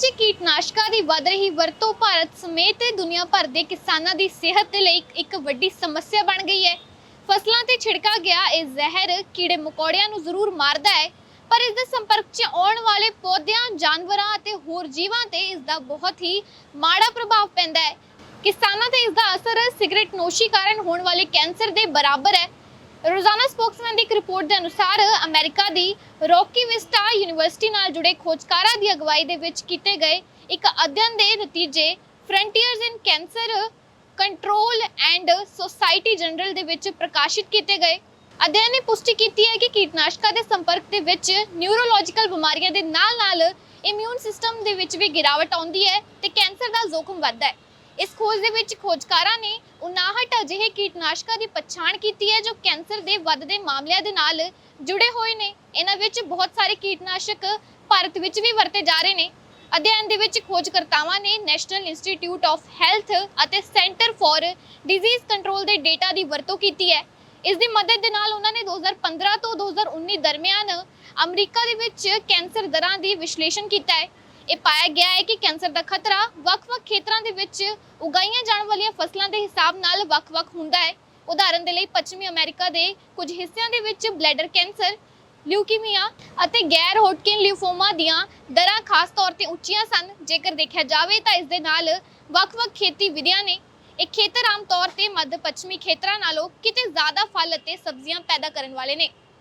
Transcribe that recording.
'ਚ ਕੀਟਨਾਸ਼ਕਾਂ ਦੀ ਵੱਧ ਰਹੀ ਵਰਤੋਂ ਭਾਰਤ ਸਮੇਤ ਦੁਨੀਆ ਭਰ ਦੇ ਕਿਸਾਨਾਂ ਦੀ ਸਿਹਤ ਦੇ ਲਈ ਇੱਕ ਵੱਡੀ ਸਮੱਸਿਆ ਬਣ ਗਈ ਹੈ। ਫਸਲਾਂ ਤੇ ਛਿੜਕਾ ਗਿਆ ਇਹ ਜ਼ਹਿਰ ਕੀੜੇ ਮਕੌੜਿਆਂ ਨੂੰ ਜ਼ਰੂਰ ਮਾਰਦਾ ਹੈ, ਪਰ ਇਸ ਦੇ ਸੰਪਰਕ 'ਚ ਆਉਣ ਵਾਲੇ ਪੌਦਿਆਂ, ਜਾਨਵਰਾਂ ਅਤੇ ਹੋਰ ਜੀਵਾਂ ਤੇ ਇਸ ਦਾ ਬਹੁਤ ਹੀ ਮਾੜਾ ਪ੍ਰਭਾਵ ਪੈਂਦਾ ਹੈ। ਕਿਸਾਨਾਂ ਤੇ ਇਸ ਦਾ ਅਸਰ ਸਿਗਰਟ ਨੋਸ਼ੀ ਕਾਰਨ ਹੋਣ ਵਾਲੇ ਕੈਂਸਰ ਦੇ ਬਰਾਬਰ ਹੈ। ਰੋਜ਼ਾਨਾ ਸਪੋਕਸਮੈਨ ਦੀ ਇੱਕ ਰਿਪੋਰਟ ਦੇ ਅਨੁਸਾਰ ਅਮਰੀਕਾ ਦੀ ਰੌਕੀ ਵਿਸਟਾ ਯੂਨੀਵਰਸਿਟੀ ਨਾਲ ਜੁੜੇ ਖੋਜਕਾਰਾਂ ਦੀ ਅਗਵਾਈ ਦੇ ਵਿੱਚ ਕੀਤੇ ਗਏ ਇੱਕ ਅਧਿਐਨ ਦੇ ਨਤੀਜੇ frontiers in cancer control and society journal ਦੇ ਵਿੱਚ ਪ੍ਰਕਾਸ਼ਿਤ ਕੀਤੇ ਗਏ। ਅਧਿਐਨ ਨੇ ਪੁਸ਼ਟੀ ਕੀਤੀ ਹੈ ਕਿ ਕੀਟਨਾਸ਼ਕਾਂ ਦੇ ਸੰਪਰਕ ਦੇ ਵਿੱਚ ਨਿਊਰੋਲੋਜੀਕਲ ਬਿਮਾਰੀਆਂ ਦੇ ਨਾਲ-ਨਾਲ ਇਮਿਊਨ ਸਿਸਟਮ ਦੇ ਵਿੱਚ ਵੀ ਗਿਰਾਵਟ ਆਉਂਦੀ ਹੈ ਤੇ ਕੈਂਸਰ ਦਾ ਜ਼ੋਖਮ ਵੱਧਦਾ ਹੈ। ਇਸ ਖੋਜ ਦੇ ਵਿੱਚ ਖੋਜਕਾਰਾਂ ਨੇ 59 ਅਜਿਹੇ ਕੀਟਨਾਸ਼ਕਾਂ ਦੀ ਪਛਾਣ ਕੀਤੀ ਹੈ ਜੋ ਕੈਂਸਰ ਦੇ ਵੱਧਦੇ ਮਾਮਲਿਆਂ ਦੇ ਨਾਲ ਜੁੜੇ ਹੋਏ ਨੇ। ਇਹਨਾਂ ਵਿੱਚ ਬਹੁਤ ਸਾਰੇ ਕੀਟਨਾਸ਼ਕ ਭਾਰਤ ਵਿੱਚ ਵੀ ਵਰਤੇ ਜਾ ਰਹੇ ਨੇ। ਅਧਿਐਨ ਦੇ ਵਿੱਚ ਖੋਜਕਰਤਾਵਾਂ ਨੇ ਨੈਸ਼ਨਲ ਇੰਸਟੀਚਿਊਟ ਆਫ ਹੈਲਥ ਅਤੇ ਸੈਂਟਰ ਫਾਰ ਡਿਜ਼ੀਜ਼ ਕੰਟਰੋਲ ਦੇ ਡੇਟਾ ਦੀ ਵਰਤੋਂ ਕੀਤੀ ਹੈ। ਇਸ ਦੀ ਮਦਦ ਦੇ ਨਾਲ ਉਹਨਾਂ ਨੇ 2015 ਤੋਂ 2019 ਦਰਮਿਆਨ ਅਮਰੀਕਾ ਦੇ ਵਿੱਚ ਕੈਂਸਰ ਦਰਾਂ ਦੀ ਵਿਸ਼ਲੇਸ਼ਣ ਕੀਤਾ ਹੈ। ਇਹ ਪਾਇਆ ਗਿਆ ਹੈ ਕਿ ਕੈਂਸਰ ਦਾ ਖਤਰਾ ਵੱਖ-ਵੱਖ ਖੇਤਰਾਂ ਦੇ ਵਿੱਚ ਉਗਾਈਆਂ ਜਾਣ ਵਾਲੀਆਂ ਫਸਲਾਂ ਦੇ ਹਿਸਾਬ ਨਾਲ ਵੱਖ-ਵੱਖ ਹੁੰਦਾ ਹੈ। ਉਦਾਹਰਨ ਦੇ ਲਈ ਪੱਛਮੀ ਅਮਰੀਕਾ ਦੇ ਕੁਝ ਹਿੱਸਿਆਂ ਦੇ ਵਿੱਚ ਬਲੈਡਰ ਕੈਂਸਰ, ਲਿਊਕੀਮੀਆ ਅਤੇ ਗੈਰ ਹੋਟਕਿਨ ਲਿਊਫੋਮਾ ਦੀਆਂ ਦਰਾਂ ਖਾਸ ਤੌਰ ਤੇ ਉੱਚੀਆਂ ਸਨ। ਜੇਕਰ ਦੇਖਿਆ ਜਾਵੇ ਤਾਂ ਇਸ ਦੇ ਨਾਲ ਵੱਖ-ਵੱਖ ਖੇਤੀ ਵਿਧੀਆਂ ਨੇ ਇਹ ਖੇਤਰ ਆਮ ਤੌਰ ਤੇ ਮੱਧ ਪੱਛਮੀ ਖੇਤਰਾਂ ਨਾਲੋਂ ਕਿਤੇ ਜ਼ਿਆਦਾ ਫਲ ਅਤੇ ਸਬਜ਼ੀਆਂ ਪੈਦਾ ਕਰਨ ਵਾਲੇ ਨੇ।